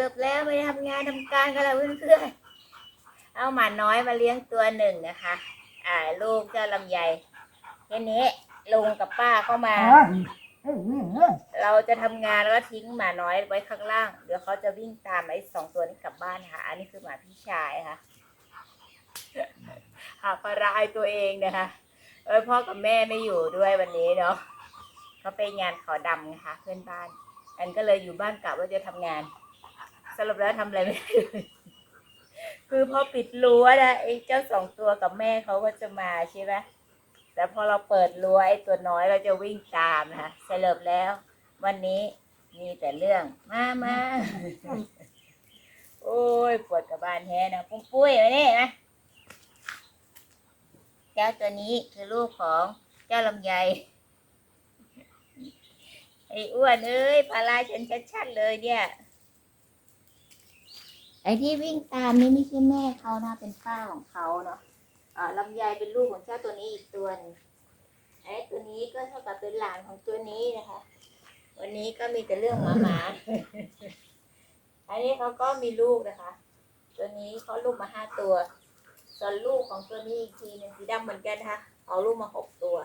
รุปแล้วไม่ได้ทำงานทำการกันแล้วเพื่อนๆเอาหมาน้อยมาเลี้ยงตัวหนึ่งนะคะ อ่า ลูกเจ้าลำไยทีนี้ลุงกับป้าเข้ามา เราจะทำงานแล้วก็ทิ้งหมาน้อยไว้ข้างล่าง เดี๋ยวเขาจะวิ่งตามไอ้สองตัวนี้กลับบ้านค่ะ อันนี้คือหมาพี่ชายค่ะ หาภาระให้ตัวเองนะคะ เออพ่อกับแม่ไม่อยู่ด้วยวันนี้เนาะเขาไปงานขอดำนะคะเพื่อนบ้าน อันก็เลยอยู่บ้านกะว่าจะทำงาน สรุปแล้วทำอะไรไม่ได้เลยคือพอปิดรั้วนะไอ้เจ้าสองตัวกับแม่เขาก็จะมาใช่ไหมแต่พอเราเปิดรั้วไอ้ตัวน้อยเราจะวิ่งตามนะคะสรุปแล้ว วันนี้มีแต่เรื่องมามาโอ้ยปวดกับบานแท้นะปุ้มปุ้ยมานี่นะเจ้าตัวนี้คือลูกของเจ้าลำไยไอ้อ้วนเอ้ยปลาลาฉันชัดๆเลยเนี่ย ไอ้ที่วิ่งตามนี่ไม่ใช่แม่เขานะเป็นป้าของเขาเนาะอ่าลำไยเป็นลูกของเจ้าตัวนี้อีกตัวนึงไอ้ตัวนี้ก็เท่ากับเป็นหลานของตัวนี้นะคะ วันนี้ก็มีแต่เรื่องหมาหมาอันนี้เขาก็มีลูกนะคะ ตัวนี้เขาลูกมาห้าตัว ส่วนลูกของตัวนี้อีกทีหนึงสีดำเหมือนกันนะคะเอาลูกมาหกตัว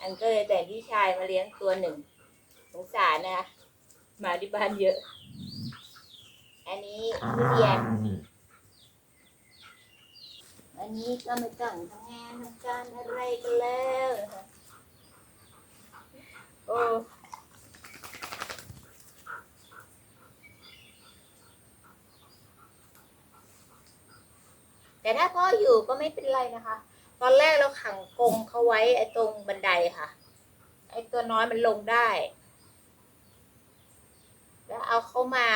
อันก็เลยแต่งพี่ชายมาเลี้ยงตัวหนึ่งสงสารนะคะหมาที่บ้านเยอะ อันนี้ทุเรียนอันนี้ก็ไม่ต้องทำงานทำการอะไรกันแล้วนะคะโอ้แต่ถ้าพ่ออยู่ก็ไม่เป็นไรนะคะ ตอนแรกเราขังกรงเขาไว้ไอ้ตรงบันไดค่ะ ไอ้ตัวน้อยมันลงได้ แล้วเอาเข้ามา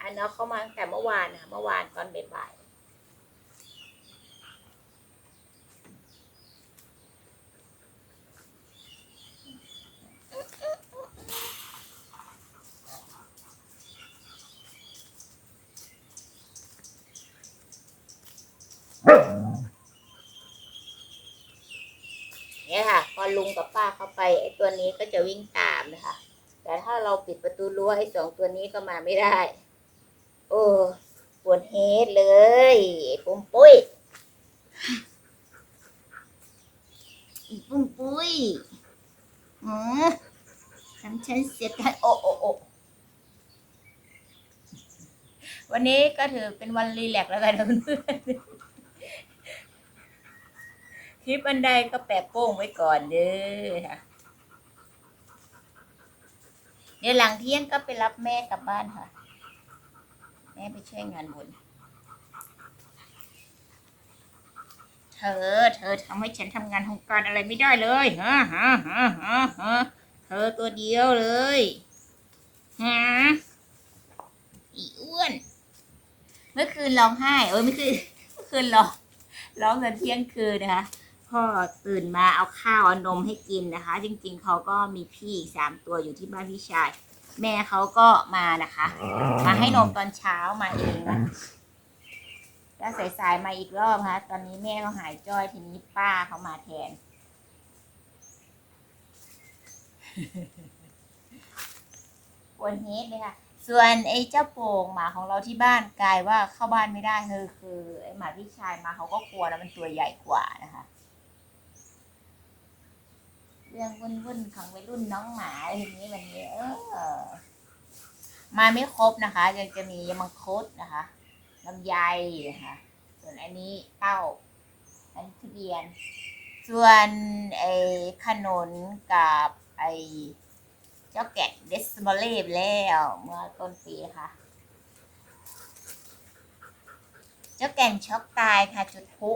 อันเอาเข้ามาตั้งแต่เมื่อวานนะเมื่อวานตอนบ่ายเนี่ยค่ะ พอลุงกับป้าเข้าไปไอ้ตัวนี้ก็จะวิ่งตามนะคะ แต่ถ้าเราปิดประตูรั้วไอ้สองตัวนี้ก็มาไม่ได้ โอ้ปวดเฮดเลยปุ้มปุ้ยปุ้มปุ้ยหือทำฉันเสียใจโอ้โอ้โอ้วันนี้ก็ถือเป็นวันรีแลกซ์แล้วกันนะเพื่อนคลิปอันใดก็แปะโป้งไว้ก่อนเด้อค่ะ เดี๋ยวหลังเที่ยงก็ไปรับแม่กลับบ้านค่ะ แม่ไปช่วยงานบุญเธอ เธอทำให้ฉันทำงานของการอะไรไม่ได้เลยฮะฮะฮะฮะฮะเธอตัวเดียวเลยฮะอีอ้วน เมื่อคืนร้องไห้ เอ้ยไม่คือเมื่อคืนร้องร้องตอนเที่ยงคืนนะคะ พ่อตื่นมาเอาข้าวเอานมให้กินนะคะ จริงๆเขาก็มีพี่สามตัวอยู่ที่บ้านพี่ชาย แม่เขาก็มานะคะ มาให้นมตอนเช้ามาเองนะแล้วสายๆมาอีกรอบนะคะตอนนี้แม่เขาหายจ้อยทีนี้ป้าเขามาแทน ปวดเฮดเลยค่ะ ส่วนไอ้เจ้าโป่งหมาของเราที่บ้านกลายว่าเข้าบ้านไม่ได้คือคือไอ้หมาพี่ชายมาเขาก็กลัวแล้วมันตัวใหญ่กว่านะคะ เรื่องวุ่นวุ่นของวัยรุ่นน้องหมาอะไรอย่างนี้วันนี้เออมาไม่ครบนะคะยังจะมียมังคุดนะคะลำไยนะคะ ส่วนอันนี้เต้า อันนี้ทุเรียน ส่วนไอ้ขนุนกับไอ้เจ้าแกะเดสมอลเล่แล้วเมื่อต้นปีค่ะเจ้าแก่งช็อกตายค่ะจุดพุ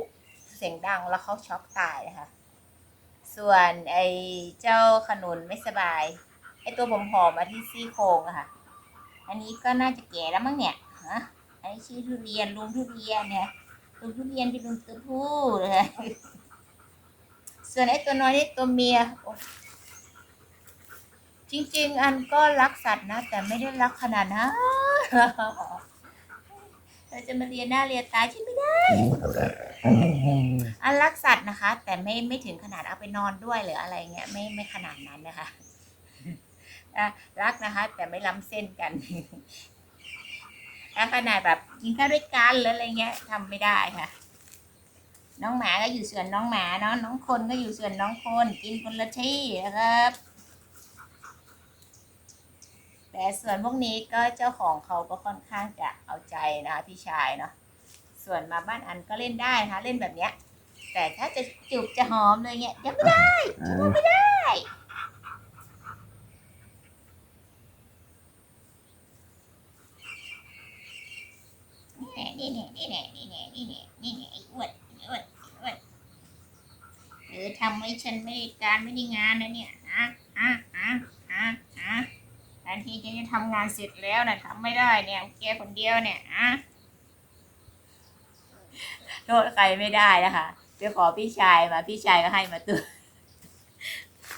เสียงดังแล้วเขาช็อกตายนะคะ ส่วนไอ้เจ้าขนุนไม่สบาย ไอ้ตัวผมหอมมาที่ซี่โครงอะค่ะ อันนี้ก็น่าจะแก่แล้วมั้งเนี่ยฮะอันนี้ชื่อทุเรียนลุงทุเรียนเนี่ยลุงทุเรียนเป็นลุงตัวผู้เลยส่วนไอ้ตัวน้อยนี่ตัวเมียจริง ๆ อันก็รักสัตว์นะ แต่ไม่ได้รักขนาดนั้นเราจะมาเรียนหน้าเรียนตาใช่ไหมได้ อันรักสัตว์นะคะ แต่ไม่ไม่ถึงขนาดเอาไปนอนด้วยหรืออะไรเงี้ยไม่ไม่ขนาดนั้นนะคะรักนะคะ แต่ไม่ล้ำเส้นกันถ้าขนาดแบบกินข้าวด้วยกันหรืออะไรเงี้ยทำไม่ได้ค่ะ น้องหมาก็อยู่ส่วนน้องหมาเนาะน้องคนก็อยู่ส่วนน้องคนกินคนละที่นะครับแต่ส่วนพวกนี้ก็เจ้าของเขาก็ค่อนข้างจะเอาใจนะคะพี่ชายเนาะ ส่วนมาบ้านอันก็เล่นได้นะคะเล่นแบบเนี้ย แต่ถ้าจะจูบจะหอมเลยเงี้ยยังไม่ได้อ่าไม่ได้นี่แน่นี่แน่นี่แน่นี่แน่นี่แน่นี่แน่ไอ้อ้วนไอ้อ้วนไอ้อ้วนเออทำให้ฉันไม่ได้การไม่ได้งานนะเนี่ยฮะฮะฮะฮะฮะแทนที่ฉันจะทำงานเสร็จแล้วนะทำไม่ได้เนี่ยแกคนเดียวเนี่ยฮะ โทษใครไม่ได้นะคะไปขอพี่ชายมาพี่ชายก็ให้มาตัว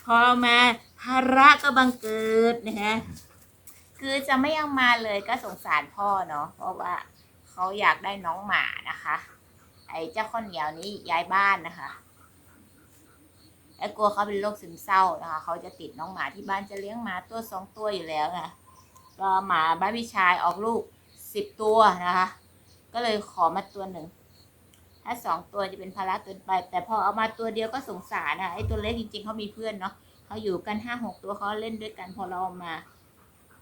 พอมาภาระก็บังเกิดนะคะคือจะไม่เอามาเลยก็สงสารพ่อเนาะเพราะว่าเขาอยากได้น้องหมานะคะ ไอ้เจ้าข้าวเหนียวนี้ย้ายบ้านนะคะไอ้กลัวเขาเป็นโรคซึมเศร้านะคะเขาจะติดน้องหมาที่บ้านจะเลี้ยงหมาตัวสองตัวอยู่แล้วนะก็หมาบ้านพี่ชายออกลูกสิบตัวนะคะ ก็เลยขอมาตัวหนึ่ง ถ้าสองตัวจะเป็นภาระเกินไป แต่พอเอามาตัวเดียวก็สงสารนะไอ้ตัวเล็กจริงๆเขามีเพื่อนเนาะเขาอยู่กันห้าหกตัวเขาเล่นด้วยกันพอเราเอามา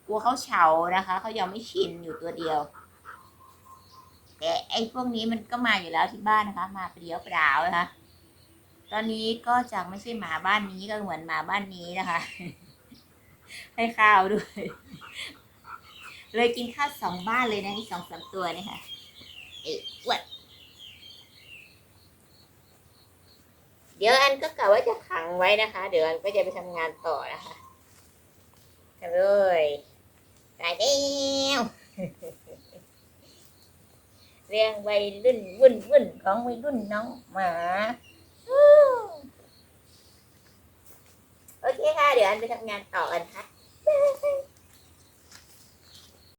กลัวเขาเฉานะคะเขายังไม่ชินอยู่ตัวเดียว แต่ไอ้พวกนี้มันก็มาอยู่แล้วที่บ้านนะคะ มาเปรียวเปล่านะคะตอนนี้ก็จากไม่ใช่หมาบ้านนี้ก็เหมือนหมาบ้านนี้นะคะ ให้ข้าวด้วย เลยกินข้าวสองบ้านเลยนะอีกสองสามตัวเนี่ยค่ะเอ้ยอ้ว ดเดี๋ยวอันก็กะว่าจะขังไว้นะคะ เดี๋ยวอันก็จะไปทำงานต่อนะคะกันเลยตายแล้วเรียงวัยรุ่นวุ่นวุ่นของวัยรุ่นน้องหมาโอเคค่ะ เดี๋ยวอันไปทำงานต่อกันค่ะ